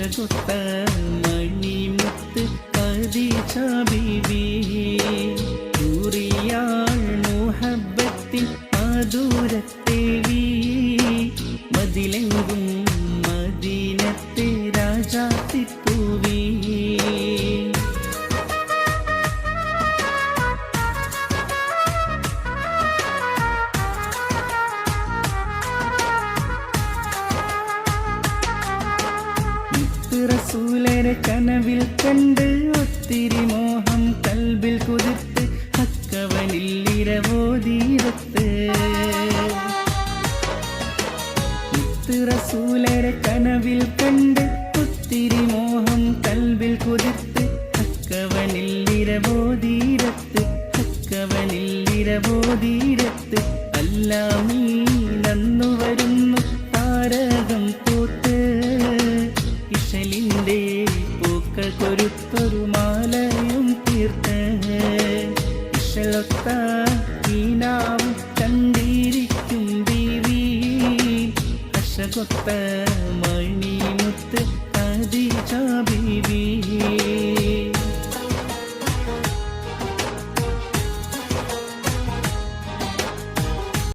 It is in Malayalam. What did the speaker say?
കഷകൊത്ത മണിമുത്ത് കദീജ ബീവി ൂറിയാൾ മുഹബത്തിൻ മധുരത്തേവി റസൂലരെ കനവിൽ കണ്ട് ഒത്തിരി മോഹം കൽബിൽ കുതിർത്ത് അക്കവനിൽ ഇരവോതീരത്ത് റസൂലരെ കനവിൽ കണ്ട് ഒത്തിരി മോഹം കൽബിൽ കുതിർത്ത് അക്കവനിൽ ഇരവോതീരത്ത് അക്കവനിൽ ഇരവോതീരത്ത് പൂക്കൾ കൊരുത്തൊരു മാലയും തീർത്ത്. ഇഷലൊത്ത ഈനാവും കണ്ടിരിക്കും ബീവി. അശകൊത്ത മണിമുത്ത് കദീജ ബീവി.